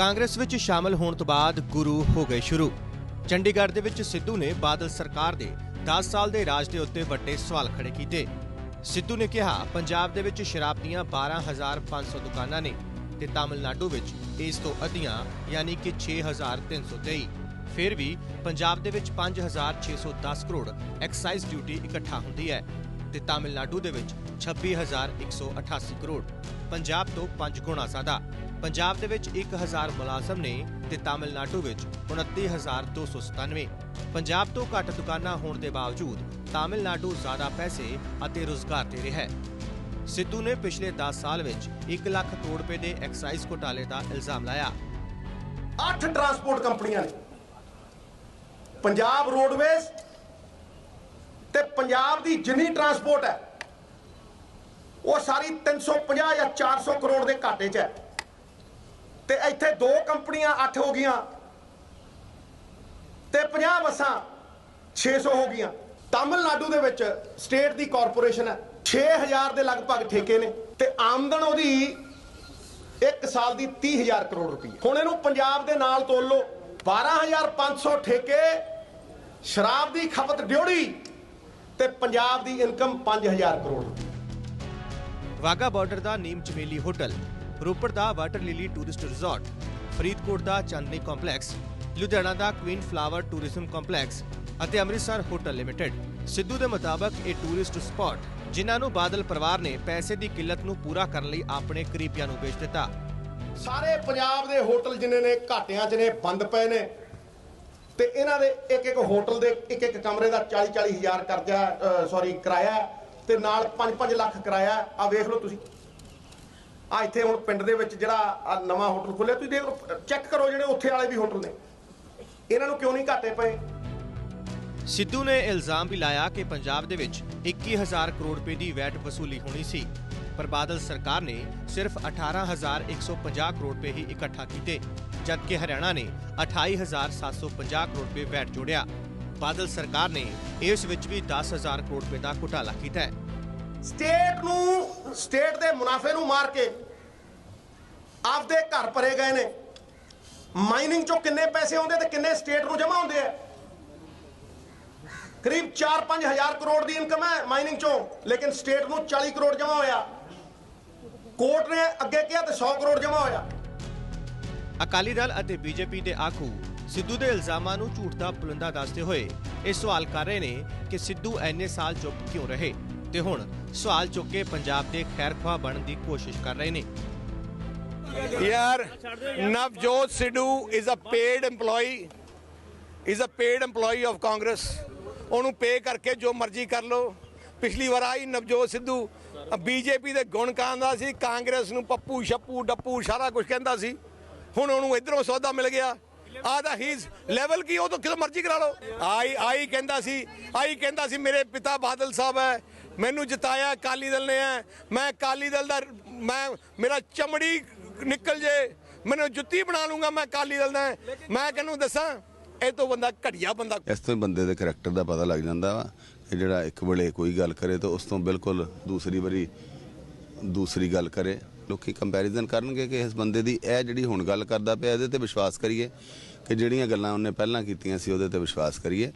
ਕਾਂਗਰਸ ਵਿੱਚ ਸ਼ਾਮਲ ਹੋਣ ਤੋਂ ਬਾਅਦ ਗੁਰੂ ਹੋ ਗਏ ਸ਼ੁਰੂ। ਚੰਡੀਗੜ੍ਹ ਦੇ ਵਿੱਚ ਸਿੱਧੂ ਨੇ ਬਾਦਲ ਸਰਕਾਰ ਦੇ 10 ਸਾਲ ਦੇ ਰਾਜ ਦੇ ਉੱਤੇ ਵੱਡੇ ਸਵਾਲ ਖੜੇ ਕੀਤੇ। ਸਿੱਧੂ ਨੇ ਕਿਹਾ, ਪੰਜਾਬ ਦੇ ਵਿੱਚ ਸ਼ਰਾਬ ਦੀਆਂ 12500 ਦੁਕਾਨਾਂ ਨੇ ਤੇ ਤਾਮਿਲਨਾਡੂ ਵਿੱਚ ਇਸ ਤੋਂ ਅੱਧੀਆਂ, ਯਾਨੀ ਕਿ 6323 ਫਿਰ ਵੀ ਪੰਜਾਬ ਦੇ ਵਿੱਚ 5610 ਕਰੋੜ ਐਕਸਾਈਜ਼ ਡਿਊਟੀ ਇਕੱਠਾ ਹੁੰਦੀ ਹੈ। ਤੇ ਤਾਮਿਲਨਾਡੂ ਦੇ ਵਿੱਚ 26188 ਕਰੋੜ, ਪੰਜਾਬ ਤੋਂ 5 ਗੁਣਾ ਜ਼ਿਆਦਾ। ਪੰਜਾਬ ਦੇ ਵਿੱਚ 1000 ਮੁਲਾਜ਼ਮ ਨੇ ਤੇ ਤਾਮਿਲਨਾਡੂ ਵਿੱਚ 29297 ਪੰਜਾਬ ਤੋਂ ਘੱਟ ਦੁਕਾਨਾਂ ਹੋਣ ਦੇ ਬਾਵਜੂਦ ਤਾਮਿਲਨਾਡੂ ਜ਼ਿਆਦਾ ਪੈਸੇ ਅਤੇ ਰੋਜ਼ਗਾਰ ਦੇ ਰਿਹਾ ਹੈ। ਸਿੱਧੂ ਨੇ ਪਿਛਲੇ 10 ਸਾਲ ਵਿੱਚ 1 ਲੱਖ ਕਰੋੜ ਰੁਪਏ ਦੇ ਐਕਸਾਈਜ਼ ਘੁਟਾਲੇ ਦਾ ਇਲਜ਼ਾਮ ਲਾਇਆ। ਅੱਠ ਟਰਾਂਸਪੋਰਟ ਕੰਪਨੀਆਂ ਨੇ। ਪੰਜਾਬ ਰੋਡਵੇਜ਼ ਤੇ ਪੰਜਾਬ ਦੀ ਜਿੰਨੀ ਟਰਾਂਸਪੋਰਟ ਹੈ, ਉਹ ਸਾਰੀ 350 ਜਾਂ 400 ਕਰੋੜ ਦੇ ਘਾਟੇ 'ਚ ਹੈ। ਤੇ ਇੱਥੇ ਦੋ ਕੰਪਨੀਆਂ ਅੱਠ ਹੋ ਗਈਆਂ, ਤੇ 50 ਬੱਸਾਂ 600 ਹੋ ਗਈਆਂ। ਤਾਮਿਲਨਾਡੂ ਦੇ ਵਿੱਚ ਸਟੇਟ ਦੀ ਕਾਰਪੋਰੇਸ਼ਨ ਹੈ 6000 ਦੇ ਲਗਭਗ ਠੇਕੇ ਨੇ, ਤੇ ਆਮਦਨ ਉਹਦੀ ਇੱਕ ਸਾਲ ਦੀ 30000 ਕਰੋੜ ਰੁਪਏ ਹੁਣ ਇਹਨੂੰ ਪੰਜਾਬ ਦੇ ਨਾਲ ਤੋਲ ਲਓ 12500 ਠੇਕੇ, ਸ਼ਰਾਬ ਦੀ ਖਪਤ ਡਿਉੜੀ ਤੇ ਪੰਜਾਬ ਦੀ ਇਨਕਮ 5000 ਕਰੋੜ ਵਾਗਾ ਬਾਰਡਰ ਦਾ ਨੀਮ ਚਮੇਲੀ ਹੋਟਲ ਰੋਪੜ ਦਾ water lily tourist resort Faridkot ਦਾ ਚਾਂਦਨੀ ਕੰਪਲੈਕਸ ਲੁਧਿਆਣਾ ਦਾ ਕੁਈਨ ਫਲਾਵਰ ਟੂਰਿਜ਼ਮ ਕੰਪਲੈਕਸ ਅਤੇ ਅੰਮ੍ਰਿਤਸਰ ਹੋਟਲ ਲਿਮਟਿਡ। ਸਿੱਧੂ ਦੇ ਮੁਤਾਬਕ ਇਹ ਟੂਰਿਸਟ ਸਪਾਟ ਜਿਨ੍ਹਾਂ ਨੂੰ ਬਾਦਲ ਪਰਿਵਾਰ ਨੇ ਪੈਸੇ ਦੀ ਕਿੱਲਤ ਨੂੰ ਪੂਰਾ ਕਰਨ ਲਈ ਆਪਣੇ ਕਰੀਬੀਆਂ ਨੂੰ ਵੇਚ ਦਿੱਤਾ। ਸਾਰੇ ਪੰਜਾਬ ਦੇ ਹੋਟਲ ਜਿੰਨੇ ਨੇ ਘਾਟਿਆਂ 'ਚ ਨੇ ਬੰਦ ਪਏ ਨੇ ਤੇ ਇਹਨਾਂ ਦੇ ਇੱਕ ਇੱਕ ਹੋਟਲ ਦੇ ਇੱਕ ਇੱਕ ਕਮਰੇ ਦਾ 40 40 ਹਜ਼ਾਰ ਕਰਜ਼ਾ ਸੌਰੀ ਕਿਰਾਇਆ ਹੈ ਤੇ ਨਾਲ 5 5 ਲੱਖ ਕਿਰਾਇਆ। ਆ ਵੇਖ ਲਓ ਤੁਸੀਂ। ਆ ਇੱਥੇ ਹੁਣ ਪਿੰਡ ਦੇ ਵਿੱਚ ਜਿਹੜਾ ਨਵਾਂ ਹੋਟਲ ਖੁੱਲਿਆ ਤੁਸੀਂ ਦੇਖ ਚੈੱਕ ਕਰੋ ਜਿਹੜੇ ਉੱਥੇ ਵਾਲੇ ਵੀ ਹੋਟਲ ਨੇ। ਇਹਨਾਂ ਨੂੰ ਕਿਉਂ ਨਹੀਂ ਘਾਟੇ ਪਏ? ਸਿੱਧੂ ਨੇ ਇਲਜ਼ਾਮ ਵੀ ਲਾਇਆ ਕਿ ਪੰਜਾਬ ਦੇ ਵਿੱਚ 21000 ਕਰੋੜ ਰੁਪਏ ਦੀ ਵੈਟ ਵਸੂਲੀ ਹੋਣੀ ਸੀ। ਪਰ ਬਾਦਲ ਸਰਕਾਰ ਨੇ ਸਿਰਫ 18150 ਕਰੋੜ ਰੁਪਏ ਹੀ ਇਕੱਠਾ ਕੀਤੇ, ਜਦਕਿ ਹਰਿਆਣਾ ਨੇ 28750 ਕਰੋੜ ਰੁਪਏ ਵੈਟ ਜੋੜਿਆ। ਬਾਦਲ ਸਰਕਾਰ ਨੇ ਇਸ ਵਿੱਚ ਵੀ 10000 ਕਰੋੜ ਰੁਪਏ ਦਾ ਘੁਟਾਲਾ ਕੀਤਾ ਹੈ। ਸਟੇਟ ਨੂੰ, ਸਟੇਟ ਦੇ ਮੁਨਾਫੇ ਨੂੰ ਮਾਰ ਕੇ ਆਪਦੇ ਘਰ ਭਰੇ ਗਏ ਨੇ। ਮਾਈਨਿੰਗ ਚੋਂ ਕਿੰਨੇ ਪੈਸੇ ਆਉਂਦੇ ਤੇ ਕਿੰਨੇ ਸਟੇਟ ਨੂੰ ਜਮ੍ਹਾਂ ਹੁੰਦੇ ਆ? ਕਰੀਬ 4-5 ਹਜ਼ਾਰ ਕਰੋੜ ਦੀ ਇਨਕਮ ਹੈ ਮਾਈਨਿੰਗ ਚੋਂ, ਲੇਕਿਨ ਸਟੇਟ ਨੂੰ 40 ਕਰੋੜ ਜਮਾ ਹੋਇਆ। ਕੋਰਟ ਨੇ ਅੱਗੇ ਕਿਹਾ ਤੇ 100 ਕਰੋੜ ਜਮ੍ਹਾਂ ਹੋਇਆ। ਅਕਾਲੀ ਦਲ ਅਤੇ ਬੀਜੇਪੀ ਦੇ ਆਗੂ ਸਿੱਧੂ ਦੇ ਇਲਜ਼ਾਮਾਂ ਨੂੰ ਝੂਠ ਦਾ ਪੁਲੰਦਾ ਦੱਸਦੇ ਹੋਏ ਇਹ ਸਵਾਲ ਕਰ ਰਹੇ ਨੇ ਕਿ ਸਿੱਧੂ ਐਨੇ ਸਾਲ ਚੁੱਪ ਕਿਉਂ ਰਹੇ? ਤੇ ਹੁਣ ਸਵਾਲ ਚੁੱਕ ਕੇ ਪੰਜਾਬ ਦੇ ਖੈਰਖਵਾ ਬਣਨ ਦੀ ਕੋਸ਼ਿਸ਼ ਕਰ ਰਹੇ ਨੇ। ਯਾਰ Navjot Sidhu is a paid EMPLOYEE is a paid EMPLOYEE of Congress ਉਹਨੂੰ ਪੇ ਕਰਕੇ ਜੋ ਮਰਜ਼ੀ ਕਰ ਲੋ ਪਿਛਲੀ ਵਾਰ ਆਈ ਨਵਜੋਤ ਸਿੱਧੂ ਬੀਜੇਪੀ ਦੇ ਗੁਣ ਕਾਂਦਾ ਸੀ, ਕਾਂਗਰਸ ਨੂੰ ਪੱਪੂ, ਛੱਪੂ, ਡੱਪੂ, ਸਾਰਾ ਕੁਝ ਕਹਿੰਦਾ ਸੀ। ਹੁਣ ਉਹਨੂੰ ਇਧਰੋਂ ਸੌਦਾ ਮਿਲ ਗਿਆ। ਆ ਦਾ ਹੀਜ਼ ਲੈਵਲ ਕੀ, ਉਹ ਤਾਂ ਕਿਦੋਂ ਮਰਜ਼ੀ ਕਰਾ ਲਓ। ਆਈ ਆਈ ਕਹਿੰਦਾ ਸੀ, ਆਈ ਕਹਿੰਦਾ ਸੀ, ਮੇਰੇ ਪਿਤਾ ਬਾਦਲ ਸਾਹਿਬ ਹੈ। ਮੈਨੂੰ ਜਿਤਾਇਆ ਅਕਾਲੀ ਦਲ ਨੇ ਹੈ ਮੈਂ ਅਕਾਲੀ ਦਲ ਦਾ, ਮੈਂ, ਮੇਰਾ ਚਮੜੀ ਨਿਕਲ ਜੇ। ਮੈਨੂੰ ਜੁੱਤੀ ਬਣਾ ਲੂੰਗਾ ਮੈਂ ਅਕਾਲੀ ਦਲ ਦਾ ਮੈਂ ਕਿਹਨੂੰ ਦੱਸਾਂ, ਇਹ ਤੋਂ ਬੰਦਾ ਘਟੀਆ ਬੰਦਾ। ਇਸ ਤੋਂ ਬੰਦੇ ਦੇ ਕਰੈਕਟਰ ਦਾ ਪਤਾ ਲੱਗ ਜਾਂਦਾ ਵਾ। ਕਿ ਜਿਹੜਾ ਇੱਕ ਵੇਲੇ ਕੋਈ ਗੱਲ ਕਰੇ ਤਾਂ ਉਸ ਤੋਂ ਬਿਲਕੁਲ ਦੂਸਰੀ ਵਾਰੀ ਦੂਸਰੀ ਗੱਲ ਕਰੇ। ਲੋਕੀ ਕੰਪੈਰੀਜ਼ਨ ਕਰਨਗੇ ਕਿ ਇਸ ਬੰਦੇ ਦੀ ਇਹ ਜਿਹੜੀ ਹੁਣ ਗੱਲ ਕਰਦਾ ਪਿਆ, ਇਹਦੇ ਤੇ ਵਿਸ਼ਵਾਸ ਕਰੀਏ ਕਿ ਜਿਹੜੀਆਂ ਗੱਲਾਂ ਉਹਨੇ ਪਹਿਲਾਂ ਕੀਤੀਆਂ ਸੀ ਉਹਦੇ ਤੇ ਵਿਸ਼ਵਾਸ ਕਰੀਏ।